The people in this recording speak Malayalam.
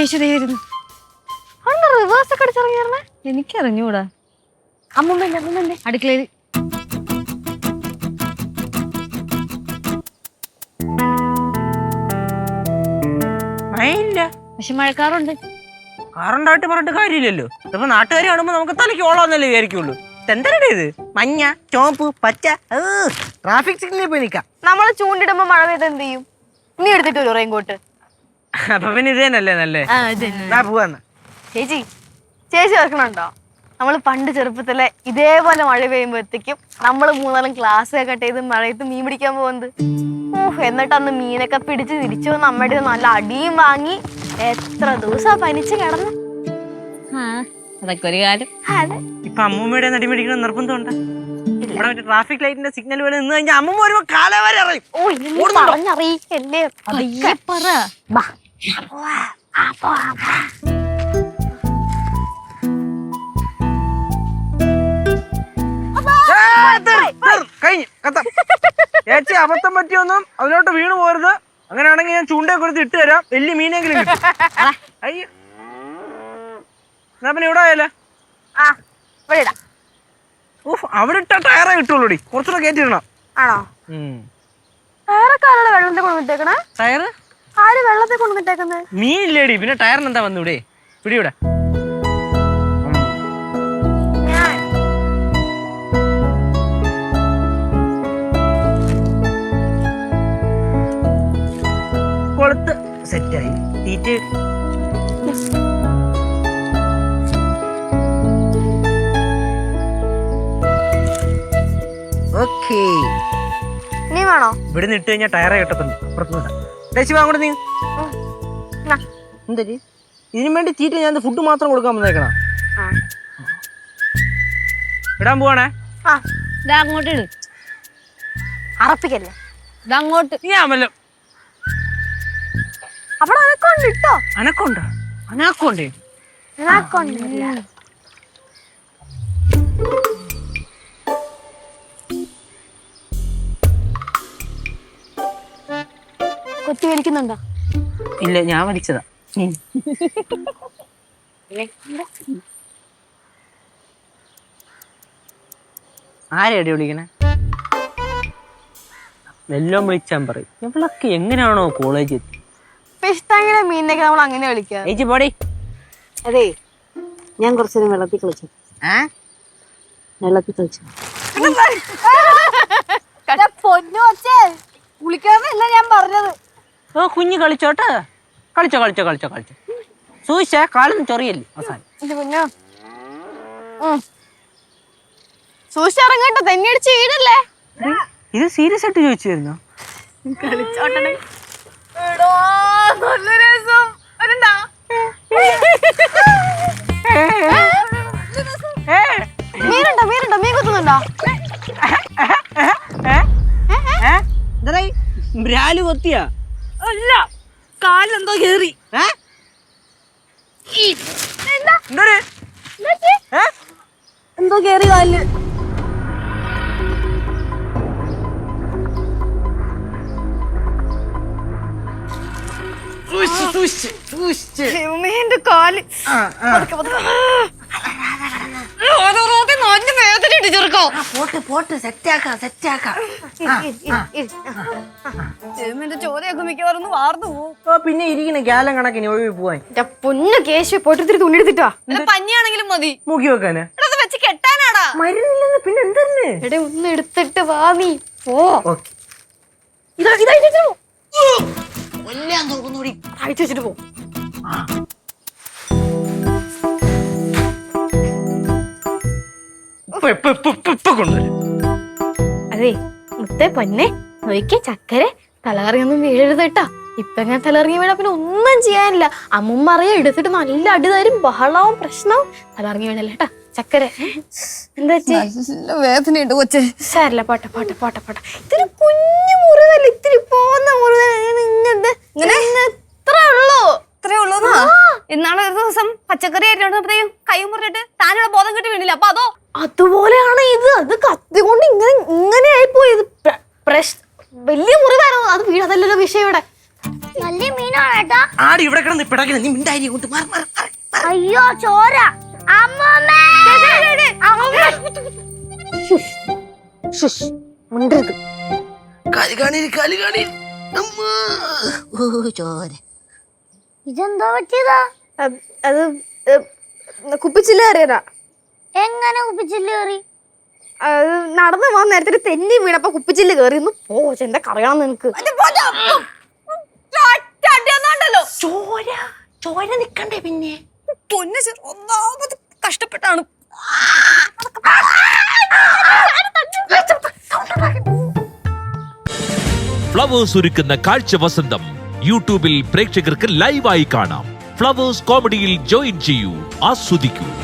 കേശു ദേ വരുന്നു റിവേഴ്സ് ഒക്കെ അടിച്ചിറങ്ങിയായിരുന്നേ എനിക്കറിഞ്ഞൂടാ. അമ്മമ്മ അമ്മമ്മ അടുക്കളയിൽ. മഴയില്ല. പക്ഷെ മഴക്കാറുണ്ട്. കാറുണ്ടായിട്ട് പറഞ്ഞിട്ട് കാര്യമില്ലല്ലോ. ഇപ്പൊ നാട്ടുകാർ കാണുമ്പോ നമുക്ക് തലയ്ക്ക് ഓളാന്നല്ലേ വിചാരിക്കുള്ളൂ. എന്തരടെ ഇത്? മഞ്ഞ ചോപ്പ് പച്ച ട്രാഫിക് സിഗ്നലിൽ പോയി നിക്കാം നമ്മൾ ചൂണ്ടിടുമ്പോ മഴ പെയ്ത് എന്ത് ചെയ്യും? നീ എടുത്തിട്ട് ഒരു റെയിൻകോട്ട്. അപ്പൊ പിന്നെ ഇത് തന്നെയല്ലേ നല്ലേ? ആ ഇതന്നെ ഞാൻ പോവാന്ന്. ചേച്ചി ചേച്ചി ഓർക്കണുണ്ടോ? നമ്മൾ പണ്ട് ചെറുപ്പത്തിലെ ഇതേപോലെ മഴ പെയ്യുമ്പോഴത്തേക്കും നമ്മൾ മൂന്നാലും ക്ലാസ് ഒക്കെ കട്ട് ചെയ്ത് മഴയത്ത് മീൻ പിടിക്കാൻ പോകുന്നത്. ഊഹ് എന്നിട്ട് അന്ന് മീനൊക്കെ പിടിച്ച് തിരിച്ചു വന്ന് അമ്മയുടെ കയ്യിൽ നിന്ന് നല്ല അടിയും വാങ്ങി എത്ര ദിവസം പനിച്ച് കിടന്നു. ആ അതൊക്കെ ഒരു കാലം അതെ. ഇപ്പൊ അമ്മൂമ്മയുടെ നടി മേടിക്കണ നിർബന്ധമുണ്ട് ഇവിടെ മറ്റേ ട്രാഫിക് ലൈറ്റിന്റെ സിഗ്നൽ പോലെ നിന്ന് കഴിഞ്ഞാൽ അമ്മ വരുമ്പോ അറിയും ഓ പറഞ്ഞറിയിക്കല്ലേ പയ്യെ പറ. ബാ. കഴിഞ്ഞു കത്തം. ചേച്ചി അബദ്ധം പറ്റിയൊന്നും അതിലോട്ട് വീണ് പോരുത്. അങ്ങനെയാണെങ്കിൽ ഞാൻ ചൂണ്ടയെ കൊടുത്ത് ഇട്ട് തരാം. വലിയ മീനെങ്കിലും കിട്ടും. അയ്യോ. എന്നാ പിന്നെ ഇവിടെ ആയല്ലേ ആ ഇവിടെ ഇടാം. ഊഫ് അവിടെ ഇട്ട ടയറേ കിട്ടുള്ളൂടി. കുറച്ചുകൂടെ കയറ്റിടണം ആണോ? ടയറൊക്കെ ആരുടെ വെള്ളത്തിൽ കൊണ്ടുവിട്ടേക്കണേ ടയറ് ആര് വെള്ളത്തിൽ കൊണ്ടുവിട്ടേക്കുന്നത് മീനില്ലേടി പിന്നെ ടയറിന് എന്താ വന്നൂടെ? പിടിയൂടെ കൊളുത്ത് സെറ്റായി തീറ്റ്. ഓക്കേ. നീ വേണോ? ഇവിടെ നിന്ന് ഇട്ട് കഴിഞ്ഞാൽ ടയറെ കിട്ടത്തുള്ളൂ. അപ്പുറത്ത് വിടാം ടേച്ചി വാങ്ങോട്ട് നീ. എന്തരി ഇതിനു വേണ്ടി തീറ്റ ഞാൻ ഫുഡ് മാത്രം കൊടുക്കാൻ വന്നേക്കണ. ഇടാൻ പോവാണേ. ആ. ഇതാ അങ്ങോട്ട് ഇട്. അറപ്പിക്കല്ലേ? ഇതാ അങ്ങോട്ട്. നീ ആമല്ലോ. അവിടെ അനക്കൊണ്ട് ഇട്ടോ അനക്കൊണ്ട അനക്കൊണ്ടേ അനക്കൊണ്ടില്ല കൊത്തി വലിക്കുന്നുണ്ടോ ഇല്ല ഞാൻ വലിച്ചതാ. ആരെടി വിളിക്കണേ? വെല്ലോം വിളിച്ചാൻ പറയും. ഇവളൊക്കെ എങ്ങനെയാണോ കോളേജ് ഫിഷ് മീനിനൊക്കെ നമ്മൾ അങ്ങനെ വിളിക്കാം. ഏച്ചി പോടി. അതെ ഞാൻ കുറച്ചു വെള്ളത്തിൽ കളിച്ചു. വെള്ളത്തിൽ കളിച്ചു. പൊന്നു വച്ചേ കുളിക്കാന്നല്ല ഞാൻ പറഞ്ഞത്. ഓ കുഞ്ഞ് കളിച്ചോട്ട് കളിച്ചോ കളിച്ചോ കളിച്ചോ കളിച്ചോ സൂക്ഷിച്ച കാലൊന്നും ചൊറിയല്ലേ അവസാനം ഇത് വീടല്ലേ സീരിയസ് ആയിട്ട് ചോദിച്ചിരുന്നോ കളിച്ചോട്ടണേ നല്ല രസം. വരണ്ടാ? മീനുണ്ടോ മീനുണ്ടോ മീൻ കുത്തുന്നുണ്ടോ ബ്രാൽ കൊത്തിയാ അല്ല കാലെന്തോ കേറി? എന്തോ? കേറി കാലിൽ. എന്റെ കാൽ. ആ, വേദനയുണ്ട് ചെറുക്കോ? പോട്ട് പോട്ട് സെറ്റാക്കാം സെറ്റാക്കാം. എന്റെ ചോദ്യമൊക്കെ മിക്കവാറും വാർന്നു പോകും ഓ പിന്നെ ഇരിക്കണ കാലം കണക്കിന് ഒഴിവ് പോവാൻ. പൊന്ന കേശു തുണി എടുത്തിട്ടാ? പഞ്ഞിയാണെങ്കിലും മതി. മുക്കി വെക്കാന്. അത് വെച്ച് കെട്ടാനാടാ. മരുന്നില്ലെന്ന് പിന്നെ എന്തെന്നെ? എടേ ഒന്ന് എടുത്തിട്ട് വാ നീ. പോ. ഇതാ ഇതാ ഇതാ അയച്ചു വെച്ചിട്ട് പോ. ഇപ്പൊ ഇപ്പൊ ഇപ്പൊ കൊണ്ടുവരും. അതെ മുത്തേ പൊന്നെ നോക്കിയ ചക്കരെ തലകറിയൊന്നും വീഴരുത് കേട്ടോ. ഇപ്പൊ ഞാൻ തലകറങ്ങി വീണ പിന്നെ ഒന്നും ചെയ്യാനില്ല. അമ്മുമ്മ അറിയാം എടുത്തിട്ട് നല്ല അടി തരും ബഹളവും പ്രശ്നവും. തലകറങ്ങി വീണല്ലേ കേട്ടാ ചക്കര. എന്താ നല്ല വേദനയുണ്ട് കൊച്ചേ. സാരല്ല പോട്ടെ പോട്ടെ പോട്ടെ പോട്ടെ. ഇത്തിരി കുഞ്ഞു മുറിവല്ല ഇത്തിരി പോന്ന മുറിവല്ല ഇത്രേ ഉള്ളൂ. ഇത്രേ ഉള്ളൂ ഇന്നാളെ ഒരു ദിവസം പച്ചക്കറി ആയിട്ട് കൈ മുറിഞ്ഞിട്ട് താനുള്ള ബോധം കിട്ടി വീണില്ല. അപ്പൊ അതോ അതുപോലെയാണ് ആടി ഇവിടെ കിടന്ന് പിടക്കണം നീ മിണ്ടായി കൊണ്ട് അയ്യോ ചോര. മിണ്ടരുത്. കാലി കാണി കാലി കാണി അമ്മ. ഓ ചോര. ഇതെന്തോ പറ്റിയതാ? അത് കുപ്പിച്ചില്ല അറിയതാ എങ്ങനെ കുപ്പിച്ചില്ല കയറി? അത് നടന്നു പോകാൻ നേരത്തെ തെന്നി വീണപ്പോ കുപ്പിച്ചില്ല കയറി. ഒന്ന് പോ എന്താ കറിയണം നിനക്ക് അടിയൊന്നുണ്ടല്ലോ ചോര ചോര നിക്കണ്ടേ പിന്നെ? പൊന്നു ചെറു ഒന്നാമത് കഷ്ടപ്പെട്ടാണ്. ഫ്ലവേഴ്സ് ഒരുക്കുന്ന കാഴ്ച വസന്തം യൂട്യൂബിൽ പ്രേക്ഷകർക്ക് ലൈവായി കാണാം. ഫ്ലവേഴ്സ് കോമഡിയിൽ ജോയിൻ ചെയ്യൂ ആസ്വദിക്കൂ.